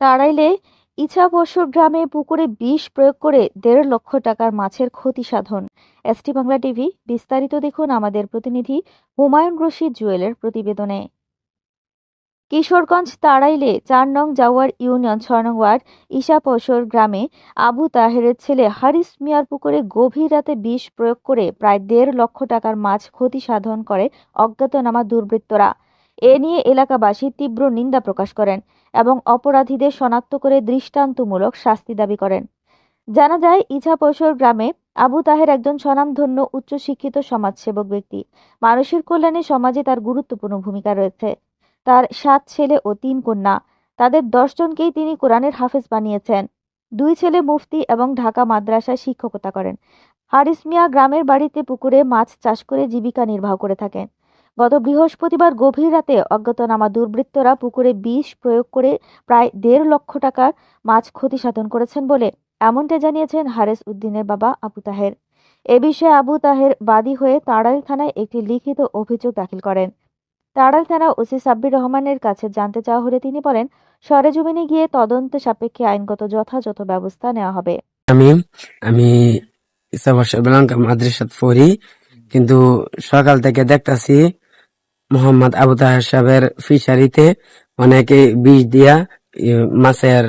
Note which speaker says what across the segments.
Speaker 1: তাড়াইলে ইছাবসর গ্রামে পুকুরে বিষ প্রয়োগ করে দেড় লক্ষ টাকার মাছের ক্ষতি সাধন। এসটি বাংলা টিভি, বিস্তারিত দেখুন আমাদের প্রতিনিধি হুমায়ুন রশিদ জুয়েলের প্রতিবেদনে। কিশোরগঞ্জ তাড়াইলে চার নং জাওয়ার ইউনিয়ন ছয় নং ওয়ার্ড ঈশাপসর গ্রামে আবু তাহেরের ছেলে হারিস মিয়ার পুকুরে গভীর রাতে বিষ প্রয়োগ করে প্রায় দেড় লক্ষ টাকার মাছ ক্ষতি সাধন করে অজ্ঞাতনামা দুর্বৃত্তরা। এ নিয়ে এলাকাবাসী তীব্র নিন্দা প্রকাশ করেন এবং অপরাধীদের শনাক্ত করে দৃষ্টান্তমূলক শাস্তি দাবি করেন। জানা যায় ইছাপসর গ্রামে আবু তাহের একজন স্বনামধন্য উচ্চশিক্ষিত সমাজসেবক ব্যক্তি। মানুষের কল্যাণে সমাজে তার গুরুত্বপূর্ণ ভূমিকা রয়েছে। তার সাত ছেলে ও তিন কন্যা। তাদের দশজনকেই তিনি কোরআনের হাফেজ বানিয়েছেন। দুই ছেলে মুফতি এবং ঢাকা মাদ্রাসায় শিক্ষকতা করেন। হারিসমিয়া গ্রামের বাড়িতে পুকুরে মাছ চাষ করে জীবিকা নির্বাহ করে থাকেন। গত বৃহস্পতিবার গভীর রাতে অজ্ঞাতনামা দুর্বৃত্তরা পুকুরে বিষ প্রয়োগ করে প্রায় দেড় লক্ষ টাকার মাছ ক্ষতি সাধন করেছেন বলে এমনটা জানিয়েছেন হারেস উদ্দিনের বাবা আবু তাহের। এ বিষয়ে আবু তাহের বাদী হয়ে তাড়াইল থানায় একটি লিখিত অভিযোগ দাখিল করেন। তাড়াইল থানা ওসি সাব্বির রহমানের কাছে জানতে চাওয়া হলে তিনি বলেন সরেজমিনে গিয়ে তদন্ত সাপেক্ষে আইনগত যথাযথ ব্যবস্থা নেওয়া হবে।
Speaker 2: আমি আমি মাদ্রাসাত পড়ি, কিন্তু সকাল থেকে দেখতাছি মোহাম্মদ আবু তাহের সাহেবের ফিশারিতে অনেকে বিষ দিয়া মাছের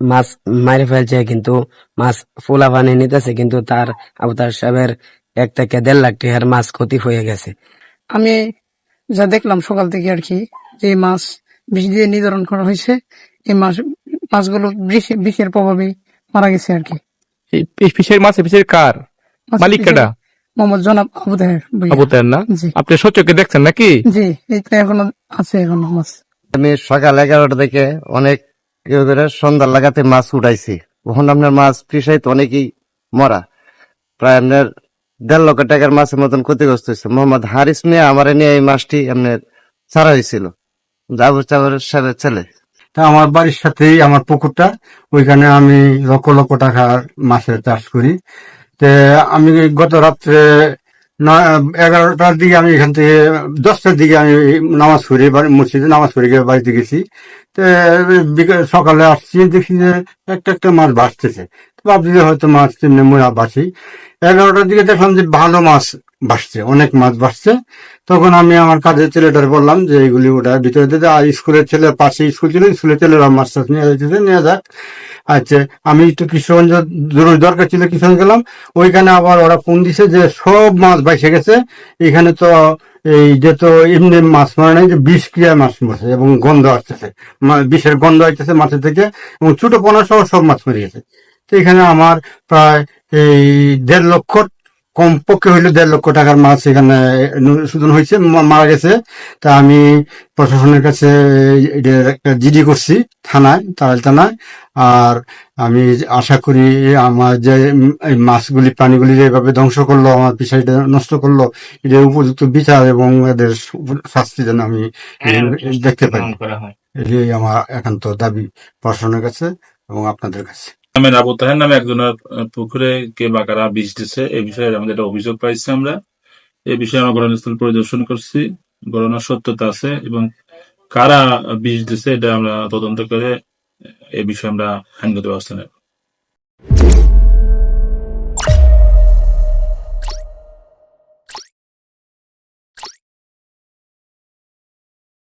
Speaker 2: মাছ মারি ফেলছে কিন্তু মাছ ফুলা পানি নিতেছে কিন্তু তার আবু তাহের সাহেবের এক থেকে দেড় লাখ টাকার মাছ ক্ষতি হয়ে গেছে।
Speaker 3: আমি যা দেখলাম সকাল থেকে আর কি যে মাছ বিষ দিয়ে নির্ধারণ করা হয়েছে এই মাছ মাছগুলো বিষের প্রভাবে মারা গেছে আর কি।
Speaker 4: ফিশের মাছ ফিশের কার?
Speaker 3: মাছের
Speaker 4: মালিক কেডা?
Speaker 3: মোহাম্মদ জনাব আবু তাহের
Speaker 4: আবু তাহের না? আপনি সচকে দেখছেন নাকি?
Speaker 3: জি এইটা এখনও আছে এখনও মাছ
Speaker 5: আমি সকাল এগারোটা থেকে অনেক ইয়ে সন্ধ্যা লাগাতে মাছ উঠাইছি। ওখান আপনার মাছ ফিসাই তো অনেকই মরা। প্রায় আপনার দেড় লক্ষ টাকার মাছের মতন ক্ষতিগ্রস্ত হয়েছে। মোহাম্মদ হারিস মিয়া আমার নিয়ে এই মাছটি আপনার ছাড়া হয়েছিল। জাবর চাবর সাহেবের ছেলে।
Speaker 6: তা আমার বাড়ির সাথেই আমার পুকুরটা। ওইখানে আমি লক্ষ লক্ষ টাকার মাছের চাষ করি। আমি গত রাত্রে এগারোটার দিকে আমি এখান থেকে, দশটার দিকে আমি নামাজ পড়ি মসজিদে নামাজ পড়ে গিয়ে বাড়িতে গেছি। তো সকালে আসছি, দেখি যে একটা একটা মাছ ভাসতেছে। ভাবছি যে হয়তো মাছ তেমনি মোয়া বাসি এগারোটার দিকে দেখলাম যে ভালো মাছ ভাসছে, অনেক মাছ ভাসছে। তখন আমি আমার কাজের ছেলেটার বললাম যে এইগুলি ওটা ভিতরে দিতে আর স্কুলের ছেলে পাশে স্কুল ছিল, স্কুলের ছেলেরা মাছ টাছ নিয়ে যাইতেছে, নিয়ে যাক। আচ্ছা আমি একটু কিশোরগঞ্জ দরকার ছিল, কিশোরগঞ্জ গেলাম। ওইখানে আবার ওরা ফোন দিছে যে সব মাছ বাইসে গেছে। এখানে তো এই যে তো এমনি মাছ মরে নাই, যে বিষ ক্রিয়া মাছ মরছে এবং গন্ধ আসতেছে। বিষের গন্ধ আসতেছে মাছের থেকে এবং ছোট পোনা সহ সব মাছ মরে গেছে। তো এখানে আমার প্রায় এই দেড় লক্ষ কমপক্ষে হইল দেড় লক্ষ টাকার মাছ এখানে শোধন হয়েছে মারা গেছে। তা আমি প্রশাসনের কাছে একটা জিডি করছি থানায় তারাল থানায়। আর আমি আশা করি আমার যে এই মাছগুলি প্রাণীগুলি যেভাবে ধ্বংস করল আমার বিষয়টা নষ্ট করল এদের উপযুক্ত বিচার এবং এদের শাস্তি যেন আমি দেখতে পাই এটাই আমার একান্ত দাবি প্রশাসনের কাছে এবং আপনাদের কাছে।
Speaker 7: নামের আবু তাহের নামে একজনের পুকুরে কে বা কারা বিষ দিচ্ছে এই বিষয়ে আমাদের একটা অভিযোগ পাইছি আমরা। এই বিষয়ে আমরা ঘটনাস্থল পরিদর্শন করছি, ঘটনার সত্যতা আছে এবং কারা বিষ দিছে এটা আমরা তদন্ত করে এ বিষয়ে আমরা আইনগত ব্যবস্থা নেব।